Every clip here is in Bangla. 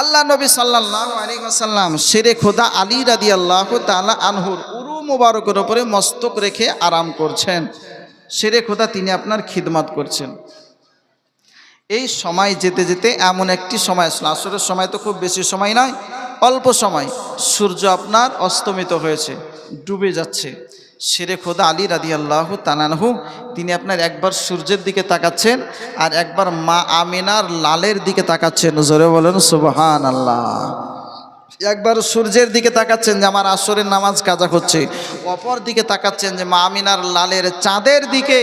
আল্লাহ নবী সাল্লাহ আলী আসাল্লাম শেরে খোদা আলী রাদি আল্লাহ তালা আনহুর উরু মুবারকের ওপরে মস্তক রেখে আরাম করছেন। শেরে খোদা তিনি আপনার খিদমাত করছেন। এই সময় যেতে যেতে এমন একটি সময় আসলো। আসরের সময় তো খুব বেশি সময় নয়, অল্প সময়। সূর্য আপনার অস্তমিত হয়েছে, ডুবে যাচ্ছে। শেরে খোদা আলী রাদি আল্লাহ তানানহু তিনি আপনার একবার সূর্যের দিকে তাকাচ্ছেন আর একবার মা আমিনার লালের দিকে তাকাচ্ছেন। জোরে বলেন সুবহান আল্লাহ একবার সূর্যের দিকে তাকাচ্ছেন যে আমার আসরের নামাজ কাজা হচ্ছে অপর দিকে তাকাচ্ছেন যে মা আমিনার লালের চাঁদের দিকে।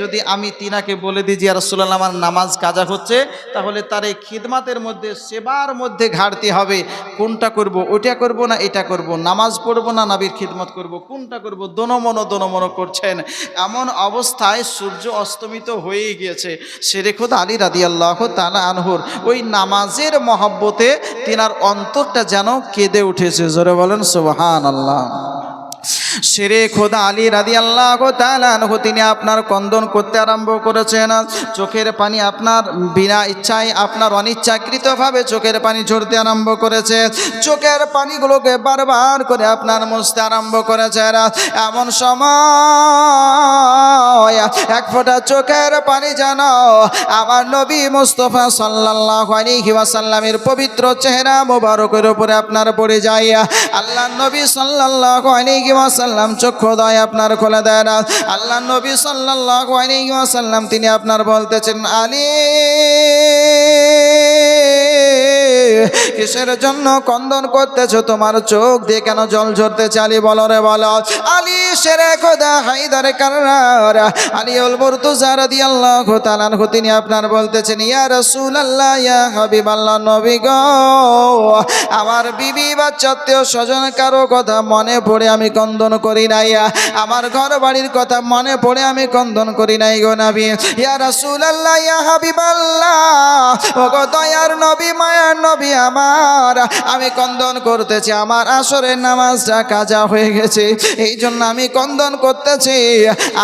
যদি আমি তিনাকে বলে দিই যে রসুল্লাহ আমার নামাজ কাজা হচ্ছে, তাহলে তার এই খিদমাতের মধ্যে, সেবার মধ্যে ঘাটতি হবে। কোনটা করব, ওইটা করব না এটা করব? নামাজ পড়ব না নাবির খিদমত করব? কোনটা করব? দনমনো দনমনো করছেন। এমন অবস্থায় সূর্য অস্তমিত হয়েই গিয়েছে। সেরে খোদ আলী রাদি আল্লাহ তালা আনহুর ওই নামাজের মহব্বতে তিনার অন্তরটা যেন কেঁদে উঠেছে? জোরে বলেন সুবহান আল্লাহ শেরে খোদা আলী রাদি আল্লাহ তালানহু তিনি আপনার কন্দন করতে আরম্ভ করেছেন। চোখের পানি আপনার বিনা ইচ্ছায়, আপনার অনিচ্ছাকৃতভাবে চোখের পানি ঝরতে আরম্ভ করেছে। চোখের পানিগুলোকে বারবার করে আপনার মুছতে আরম্ভ করেছে। এমন সময় এক ফোঁটা চোখের পানি যেন আমার নবী মুস্তফা সাল্লাহ ওয়াসাল্লামের পবিত্র চেহারা মোবারকের উপরে আপনার পড়ে যায়। আল্লাহ নবী সাল্লাহ আলাইহি ওয়াসাল্লাম চক্ষু দয় আপনার খোলা দেয় না। আল্লাহ নবী সাল্লাহ আলাইহি ওয়াসাল্লাম, তিনি আপনার বলতেছেন, আলী কিসের জন্য কন্দন করতেছো তোমার চোখ দিয়ে কেন জল ঝরতে চালি? বলো রে, বলো। আলী সেরে খোদা হাইদারে কারার আলী উল মুরতুজা রাদিয়াল্লাহু তাআলা আনহু, তিনি আপনার বলতেছেন, ইয়া রাসূলুল্লাহ, ইয়া হাবিবাল্লাহ নবী গো, আমার বিবি বাচ্চা আত্মীয় স্বজন কারও কথা মনে পড়ে আমি কন্দন করি নাই। আমার ঘর বাড়ির কথা মনে পড়ে আমি কন্দন করি নাই গো নবী। ইয়া রাসূলুল্লাহ, ইয়া হাবিবাল্লাহ ও গো দয়ার নবী, মায়ার নবী আমার, আমি কন্দন করতেছি, আমার আসরের নামাজটা কাজা হয়ে গেছে। এই জন্য আমি কন্দন করতেছি,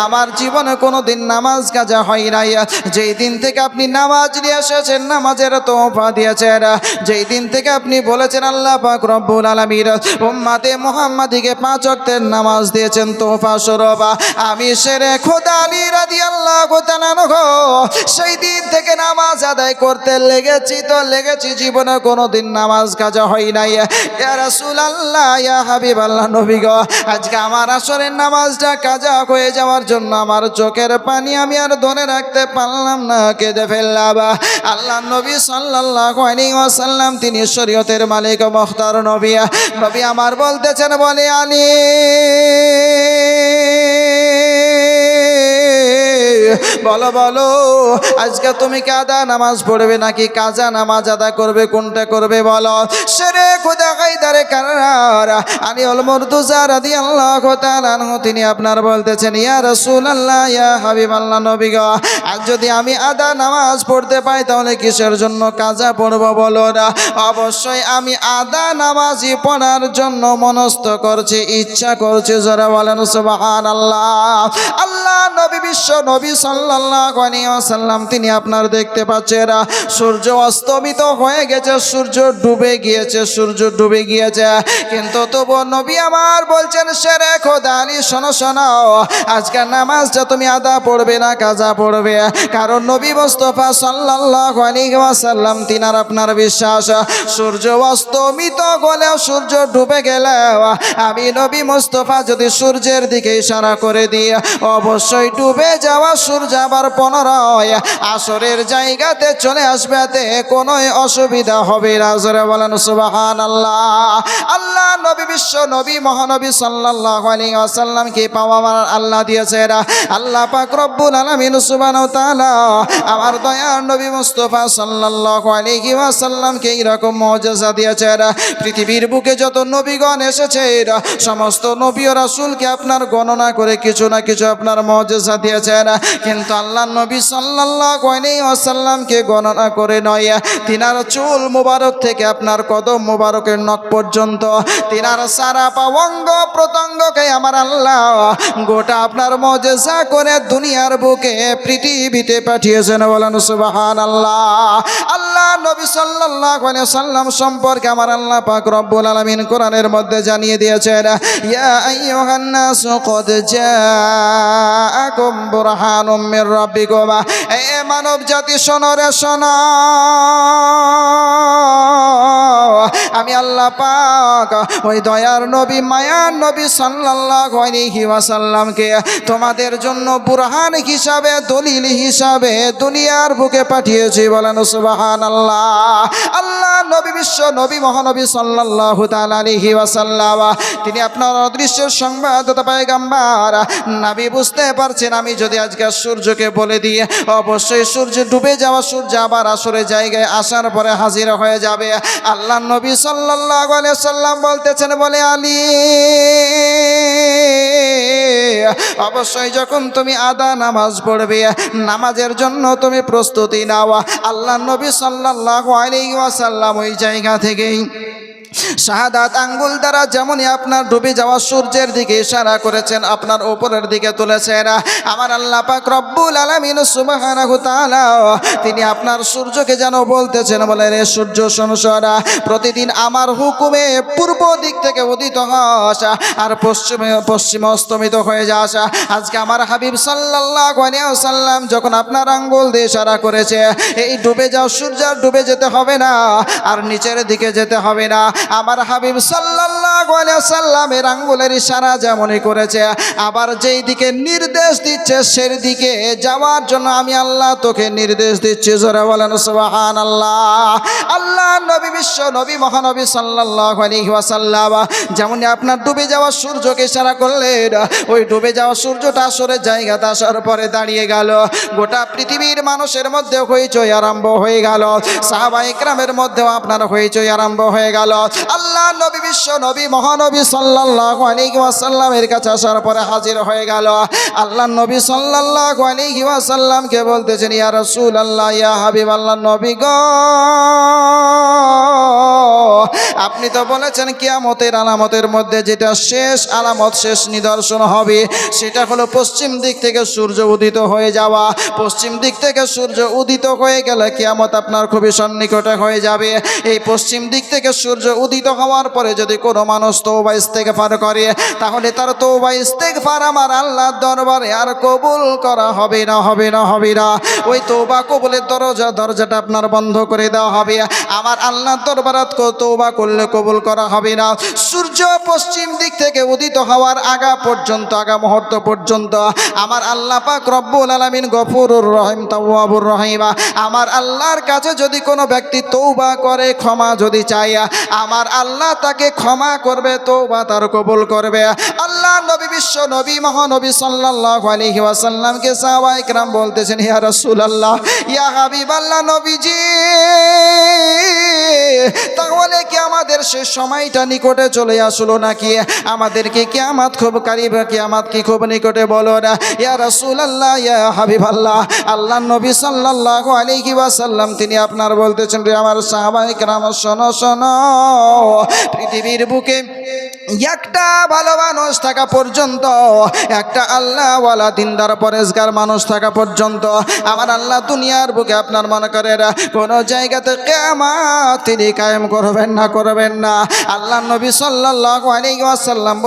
আমার জীবনে কোনো দিন নামাজ কাজা হয় নাই। যেই দিন থেকে আপনি নামাজ নিয়ে এসেছেন, নামাজের তোফা দিয়েছেন, যেই দিন থেকে আপনি বলেছেন, আল্লাহ পাক রব্বুল আলামিন উম্মাতে মুহাম্মাদিকে পাঁচ ওয়াক্তের নামাজ দিয়েছেন তোফা স্বরূপ। আমি সেরে খোদা আলী রাদিয়াল্লাহু তাআলা আনহু, সেই দিন নামাজ আদায় করতে লেগেছি, তো লেগেছি জীবনে কোনো দিন নামাজ কাজা হয় নাই। ইয়া রাসূলুল্লাহ, ইয়া হাবিবাল্লাহ, নবী গো, আজকে আমার আসরের নামাজটা কাজা হয়ে যাওয়ার জন্য আমার চোখের পানি আমি আর ধরে রাখতে পারলাম না, কেঁদে ফেললাম। আল্লাহ নবী সাল্লাল্লাহু আলাইহি ওয়াসাল্লাম, তিনি শরীয়তের মালিক মুখতার নবী। নবী আমার বলতেছেন, বলে আলী। বলো বলো, আজকে তুমি কাদা নামাজ পড়বে নাকি কাজা নামাজ আদা করবে, কোনটা করবে বলো? সেরে খুদা কাইদারে কারার আলী অল মুরতুজা রাদিয়াল্লাহু তাআলা আনহু, তিনি আপনার বলতেছেন, ইয়া রাসূলুল্লাহ, ইয়া হাবিবাল্লাহ নবী গো, আজ যদি আমি আদা নামাজ পড়তে পাই, তাহলে কিসের জন্য কাজা পড়ব বলো না? অবশ্যই আমি আদা নামাজই পড়ার জন্য মনস্থ করছি, ইচ্ছা করছি যারা বলেন সুবহানাল্লাহ। আল্লাহ, নবী বিশ্ব, নবী সাল্লাল্লাহু আলাইহি ওয়াসাল্লাম, তিনি আপনার দেখতে পাচ্ছেন সূর্য অস্তমিত হয়ে গেছে, সূর্য ডুবে গিয়েছে, সূর্য ডুবে গিয়েছে। কিন্তু তবু নবী আমার বলছেন, সেরে খোদা আলী শোনো শোনো আজকের নামাজটা তুমি আদা পড়বে না কাজা পড়বে? কারণ নবী মুস্তফা সাল্লাল্লাহু আলাইহি ওয়াসাল্লাম, তিনার আপনার বিশ্বাস, সূর্য অস্তমিত গলেও সূর্য ডুবে গেলেও আমি নবী মোস্তফা যদি সূর্যের দিকে ইশারা করে দিই, অবশ্যই ডুবে যাওয়া সূর্য যাবার পুনরায় আসরের জায়গাতে চলে আসবে এতে কোনো অসুবিধা হবে না। জোরে বলেন সুবাহান আল্লাহ আল্লাহ নবী বিশ্ব, নবী মহানবী সাল্লাল্লাহু আলাইহি ওয়াসাল্লামকে পাওয়া আল্লাহ দিয়েছে এরা। আল্লাহ পাক রব্বুল আলামিন সুবহানাহু তাআলা আমার দয়ার নবী মুস্তাফা সাল্লাল্লাহু আলাইহি ওয়াসাল্লামকে এইরকম মুজিজা দিয়েছে পৃথিবীর বুকে যত নবীগণ এসেছে এরা, সমস্ত নবী ও রাসূলকে আপনার গণনা করে কিছু না কিছু আপনার মুজিজা দিয়েছেন কিন্তু আল্লাহ নবী ওয়াসাল্লামকে গণনা করে নয়, তিনার চুল মুবারক থেকে আপনার কদম মুবারকের নখ পর্যন্ত, তিনার সারা পাওয়াঙ্গ প্রত্যঙ্গকে আমার আল্লাহ গোটা আপনার মজেসা করে দুনিয়ার বুকে পৃথিবীতে পাঠিয়েছেন। বলেন সুবাহান আল্লাহ আল্লাহ নবী সাল্লাল্লাহু আলাইহি সাল্লাম সম্পর্কে আমার আল্লাহ পাক রব্বুল আলামিন কোরআনের মধ্যে জানিয়ে দিয়েছেন, ইয়া আইয়ুহান নাস কদ জাআকুম বুরহানুম মির রাব্বিকুম। এ মানব জাতি শোনো রে, শোনো। আমি আল্লাহ পাক ওই দয়ার নবী, মায়ার নবী সাল্লাল্লাহু আলাইহি ওয়াসাল্লামকে তোমাদের জন্য বুরহান হিসাবে, দলিল হিসাবে দুনিয়ার বুকে পাঠিয়েছি। বলেন সুবহানাল্লাহ। আল্লাহ নবী বিশ্ব নবী মহানবী সাল্লাল্লাহু তাআলা আলাইহি ওয়াসাল্লাম। তিনি আপনার অদৃশ্যের সংবাদদাতা পয়গাম্বার। নবী বুঝতে পারছেন আমি যদি আজকে সূর্যকে বলে দিয়ে অবশ্যই সূর্য ডুবে যাওয়া সূর্য আবার আসরে জায়গায় আসার পরে হাজির হয়ে যাবে। আল্লাহ নবী আলাইহি সাল্লাম বলতেছেন, বলে, আলী, অবশ্যই যখন তুমি আদা নামাজ পড়বে, নামাজের জন্য তুমি প্রস্তুতি নাও। আল্লাহ নবী সাল্লাল্লাহু আলাইহি ওয়াসাল্লাম ওই জায়গা থেকেই শাহাদাত আঙ্গুল দ্বারা যেমনই আপনার ডুবে যাওয়া সূর্যের দিকে ইশারা করেছেন, আপনার উপরের দিকে তুলেছেন। আমার আল্লাহ পাক রব্বুল আলামিন তাআলা তিনি আপনার সূর্যকে যেন বলতেছেন বলে রে সূর্য সংসরা প্রতিদিন আমার হুকুমে পূর্ব দিক থেকে উদিত হস আর পশ্চিমে পশ্চিমে অস্তমিত হয়ে যাস। আজকে আমার হাবিব সাল্লাল্লাহু আলাইহি ওয়াসাল্লাম যখন আপনার আঙ্গুল দিয়ে ইশারা করেছে, এই ডুবে যাও সূর্য ডুবে যেতে হবে না, আর নিচের দিকে যেতে হবে না আমার হাবিব সাল্লাল্লাহু আলাইহি সাল্লামের আঙ্গুলের ইশারা যেমনই করেছে, আবার যেই দিকে নির্দেশ দিচ্ছে সেই দিকে যাওয়ার জন্য আমি আল্লাহ তোকে নির্দেশ দিচ্ছি। জোরে বলেন, সুবহানাল্লাহ। আল্লাহ নবী বিশ্ব নবী মহানবী সাল্লাল্লাহু আলাইহি যেমনই আপনার ডুবে যাওয়া সূর্যকে ইশারা করলেন, ওই ডুবে যাওয়া সূর্যটা আসরের জায়গাতে আসার পরে দাঁড়িয়ে গেল। গোটা পৃথিবীর মানুষের মধ্যে হইচই আরম্ভ হয়ে গেল। সাহাবা ইকরামের মধ্যেও আপনার হইচই আরম্ভ হয়ে গেল। আল্লাহ নবী বিশ্ব নবী মহানবী সাল্লাল্লাহু আলাইহি ওয়াসাল্লামের কাছে আসার পরে হাজির হয়ে গেল। আল্লাহ নবী সাল্লাল্লাহু আলাইহি ওয়াসাল্লামকে বলতেছেন, ইয়া রাসূলুল্লাহ, ইয়া হাবিবাল্লাহ নবী গো। আপনি তো বলেছেন কিয়ামতের আলামতের মধ্যে যেটা শেষ আলামত, শেষ নিদর্শন হবে, সেটা হলো পশ্চিম দিক থেকে সূর্য উদিত হয়ে যাওয়া। পশ্চিম দিক থেকে সূর্য উদিত হয়ে গেলে কিয়ামত আপনার খুবই সন্নিকটে হয়ে যাবে। এই পশ্চিম দিক থেকে সূর্য উদিত হওয়ার পরে যদি কোনো মানুষ তৌবা ইস্তেগফার করে, তাহলে তার তৌবা ইস্তেগফার আমার আল্লাহর দরবারে আর কবুল করা হবে না হবে না হবে না। ওই তৌবা কবুলের দরজা, দরজাটা আপনার বন্ধ করে দেওয়া হবে। আমার আল্লাহর দরবারাত কো তৌবা করলে কবুল করা হবে না। সূর্য পশ্চিম দিক থেকে উদিত হওয়ার আগা পর্যন্ত, আগা মুহূর্ত পর্যন্ত আমার আল্লাহ পাক রব্বুল আলামিন গফুরুর রহিম, তাওয়াবুর রহিমা। আমার আল্লাহর কাছে যদি কোনো ব্যক্তি তৌবা করে, ক্ষমা যদি চায়, আমার আল্লাহ তাকে ক্ষমা করবে তৌবা তার কবুল করবে। আল্লাহ নবী বিশ্ব নবী মহানবী সাল্লাল্লাহু আলাইহি ওয়াসাল্লামকে সাহাবায়ে کرام বলতেছেন ইয়া রাসূলুল্লাহ ইয়া হাবিবাল্লাহ নবীজি তাহলে কি আমাদের সে সময়টা নিকটে চলে আসলো নাকি আমাদেরকে কিয়ামত খুব কারিব কিয়ামত কি খুব নিকটে বলো না ইয়া রাসূলুল্লাহ ইয়া হাবিবাল্লাহ আল্লাহ নবী সাল্লাল্লাহু আলাইহি ওয়াসাল্লাম তিনি আপনার বলতেছেন রে আমার সাহাবায়ে کرام শোনো শোনো পৃথিবীর বুকে একটা ভালো মানুষ থাকা পর্যন্ত, একটা আল্লাহওয়ালা দিনদার পরেশগার মানুষ থাকা পর্যন্ত, আমার আল্লাহ দুনিয়ার বুকে আপনার মনে করেন কোনো জায়গাতে কেমাত তিনি কায়েম করবেন না করবেন না। আল্লাহ নবী সাল্লাল্লাহু আলাইহি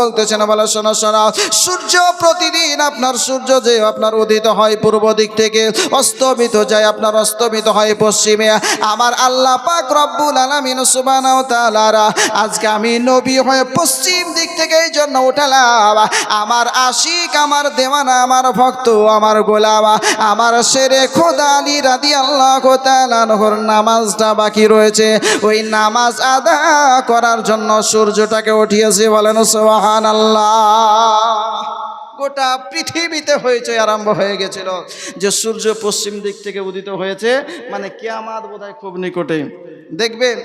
বলতেছেন, বলে শোনো শোনো, সূর্য প্রতিদিন আপনার সূর্য যে আপনার উদিত হয় পূর্ব দিক থেকে, অস্তমিত যায় আপনার অস্তমিত হয় পশ্চিমে। আমার আল্লাহ পাক রব্বুল আলামিন সুবহানাহু ওয়া আজকে আমি নবী হয়ে পশ্চিম দিক থেকে এই জন্য উঠালাম। আমার আশিক, আমার দেওয়ানা, আমার ভক্ত, আমার গোলাম। আমার শেরে খোদা আলী রাদি আল্লাহ তালানহর নামাজটা বাকি রয়েছে। ওই নামাজ আদা করার জন্য সূর্যটাকে উঠিয়েছে বলেন সোহান আল্লাহ গোটা পৃথিবীতে হয়েছে আরম্ভ হয়ে গেছিল যে সূর্য পশ্চিম দিক থেকে উদিত হয়েছে। মানে কিয়ামাত বোধহয় খুব নিকটে। দেখবেন